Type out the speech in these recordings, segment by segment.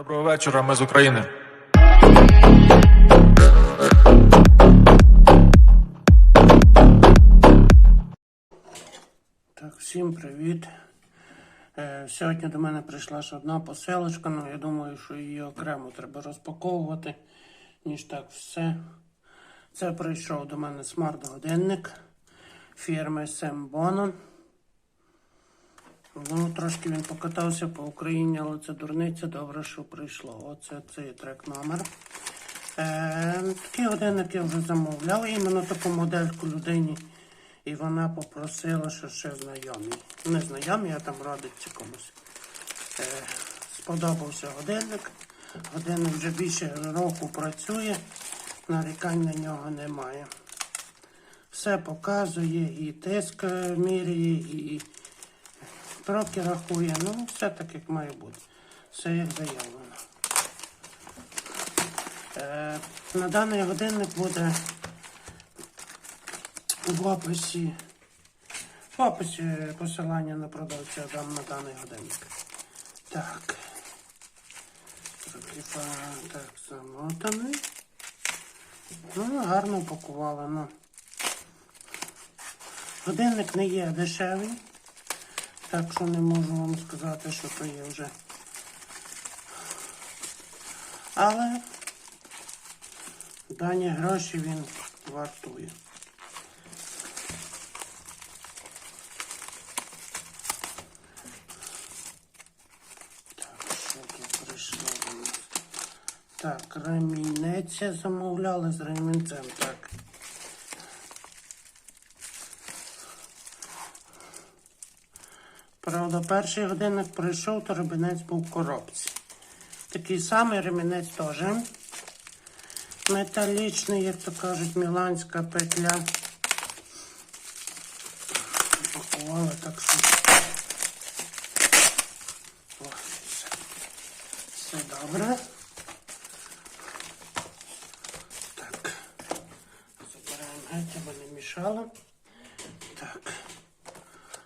Доброго вечора, ми з України. Так, всім привіт. Е, сьогодні до мене прийшла ж одна посилочка, але я думаю, що її окремо треба розпаковувати, ніж так все. Це прийшов до мене смарт-годинник фірми Sembono. Ну, трошки він покатався по Україні, але це дурниця, добре, що прийшло. Оце цей трек номер. Е, такий годинник я вже замовляв, іменно таку модельку людині. І вона попросила, що ще знайомі. Не знайомі, а там родиться комусь. Е, сподобався годинник. Годинник вже більше року працює, нарікань на нього немає. Все показує, і тиск міряє, і кроки рахує. Ну, все так, як має бути. Все як заявлено. Е, на даний годинник буде в описі, в описі посилання на продавця дам на даний годинник. Так. Так замотаний. Ну, гарно упакували, ну. Годинник не є дешевий, так що не можу вам сказати, що то є вже. Але дані гроші він вартує. Так, що тут прийшло? Так, ремінець замовляли з ремінцем, так. Правда, перший годинник прийшов, то ремінець був в коробці. Такий самий ремінець теж. Металічний, як то кажуть, міланська петля. Упакували так що. О, все. Все добре. Так. Забираємо аби не мішало.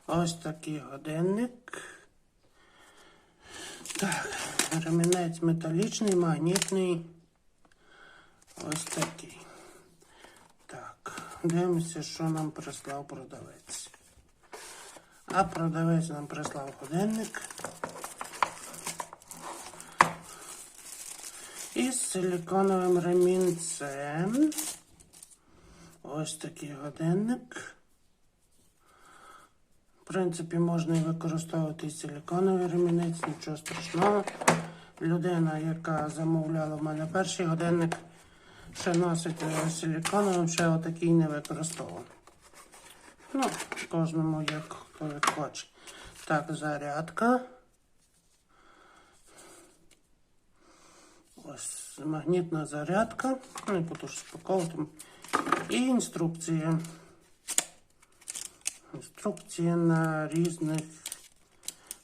Ось такий годинник. Так, ремінець металічний, магнітний. Ось такий. Так, дивимося, що нам прислав продавець. А продавець нам прислав годинник. Із силиконовим ремінцем. Ось такий годинник. Принципі, можна і використовувати і силиконовий ремінець, нічого страшного. Людина, яка замовляла в мене перший годинник, ще носить е, силиконовим, ще отакий не використовував. Ну, кожному як як хоче. Так, зарядка. Ось магнітна зарядка. Не буду ж спаковувати. І інструкція. Інструкція на різних,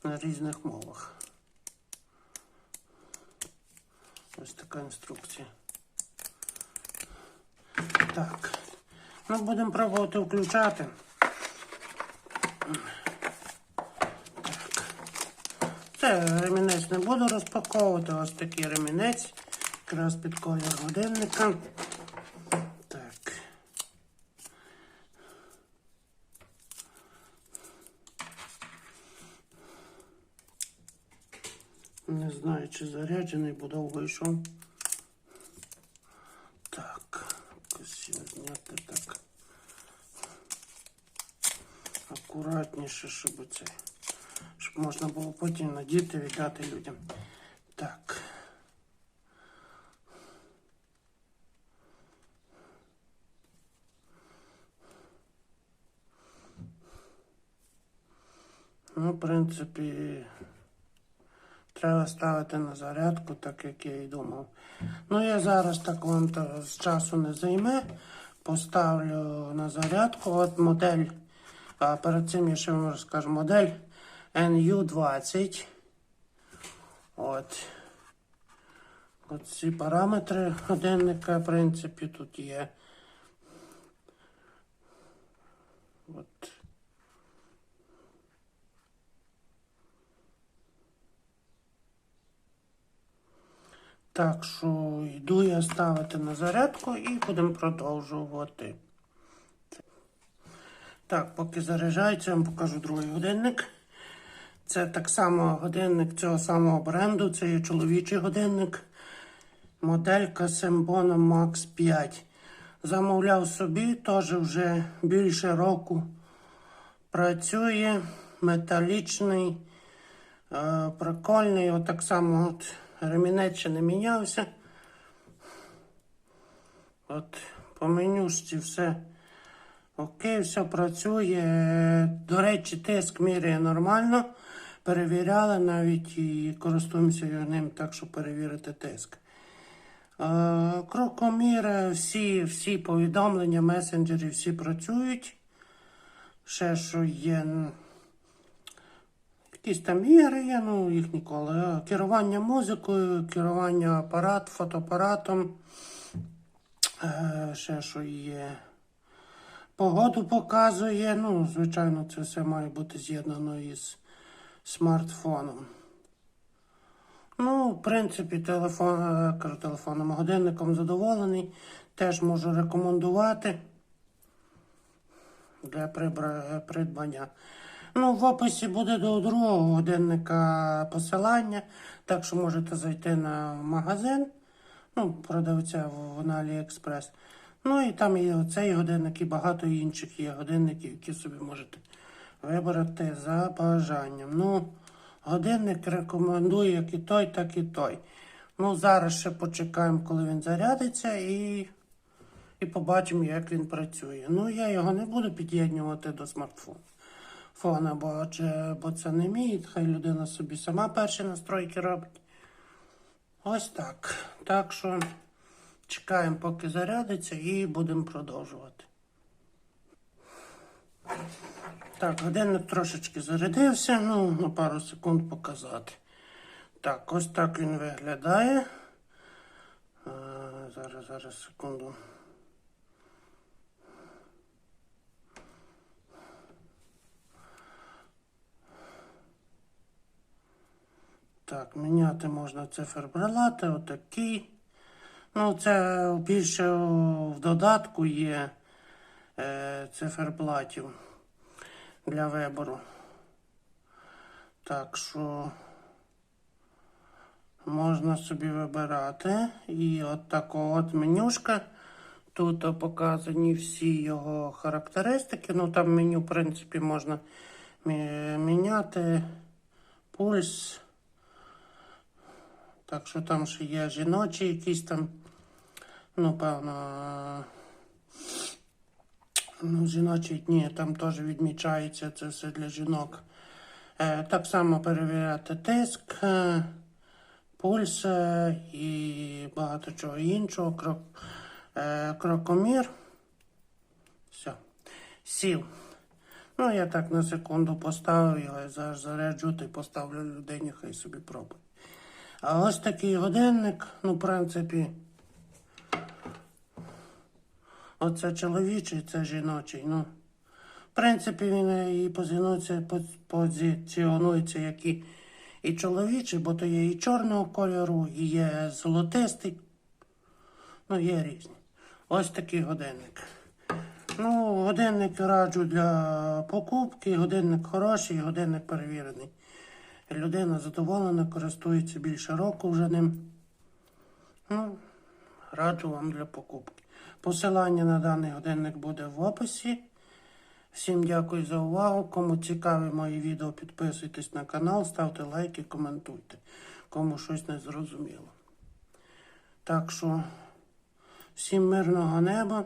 на різних мовах. Ось така інструкція. Так. Ну, будемо пробувати включати. Це ремінець не буду розпаковувати. Ось такий ремінець. Якраз під колір годинника. Так. Не знаю, чи заряджений, бо довго йшов. Так, його зняти так. Акуратніше, щоб це. Щоб можна було потім надіти, віддати людям. Так. Ну, в принципі, треба ставити на зарядку, так як я і думав. Ну, я зараз так вам то з часу не займе. Поставлю на зарядку. От модель. А перед цим я ще вам розкажу модель NU20. От. От ці параметри годинника, в принципі, тут є. От. Так що йду я ставити на зарядку і будемо продовжувати. Так, поки заряджається, я вам покажу другий годинник. Це так само годинник цього самого бренду. Це є чоловічий годинник. Моделька Sembona Max 5. Замовляв собі, теж вже більше року працює. Металічний, е, прикольний. Отак само от ремінець ще не мінявся. От по менюшці все окей, все працює. До речі, тиск міряє нормально. Перевіряли навіть і користуємося ним так, щоб перевірити тиск. Крокоміри, всі, всі повідомлення, месенджері, всі працюють. Ще що є. Якісь там ігри є, ну їх ніколи. Керування музикою, керування апарат, фотоапаратом. Е, Ще що є. Погоду показує. Ну, звичайно, це все має бути з'єднано із смартфоном. Ну, в принципі, телефон, е, телефоном, годинником задоволений. Теж можу рекомендувати для придбання. Ну, в описі буде до другого годинника посилання, так що можете зайти на магазин, ну, продавця на AliExpress. Ну і там є цей годинник і багато інших є годинників, які собі можете вибрати за бажанням. Ну, годинник рекомендую як і той, так і той. Ну, зараз ще почекаємо, коли він зарядиться, і, і побачимо, як він працює. Ну, я його не буду під'єднувати до смартфону. Фона, бо, адже- бо це не мій, хай людина собі сама перші настройки робить. Ось так. Так що чекаємо, поки зарядиться, і будемо продовжувати. Так, годинник трошечки зарядився, ну, на пару секунд показати. Так, ось так він виглядає. Е, зараз, зараз, секунду. Так, міняти можна циферблати, отакий. Ну, це більше в додатку є е, циферблатів для вибору. Так що можна собі вибирати. І от така от менюшка. Тут показані всі його характеристики. Ну там меню, в принципі, можна міняти пульс. Так що там ще є жіночі якісь там, ну, певно. Ну, жіночі дні там теж відмічається це все для жінок. Е, так само перевіряти тиск, е, пульс е, і багато чого іншого. Крок, е, крокомір. Все. Сів. Ну, я так на секунду поставив його, зараз заряджу та й поставлю людині, хай собі пробує. А ось такий годинник, ну, в принципі, оце чоловічий, це жіночий. Ну, в принципі, він і позиціонується, як і, і чоловічий, бо то є і чорного кольору, і є золотистий. Ну, є різні. Ось такий годинник. Ну, годинник раджу для покупки, годинник хороший, годинник перевірений. Людина задоволена, користується більше року вже ним. Ну, раджу вам для покупки. Посилання на даний годинник буде в описі. Всім дякую за увагу. Кому цікаві мої відео, підписуйтесь на канал, ставте лайки, коментуйте. Кому щось не зрозуміло. Так що, всім мирного неба,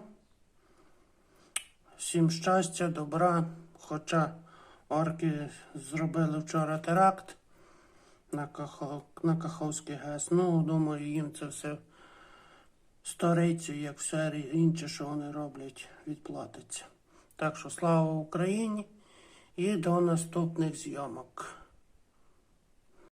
всім щастя, добра. Хоча орки зробили вчора теракт на, Кахов... на Каховський ГЕС. Ну, думаю, їм це все сторицю, як все інше, що вони роблять, відплатиться. Так що слава Україні і до наступних зйомок.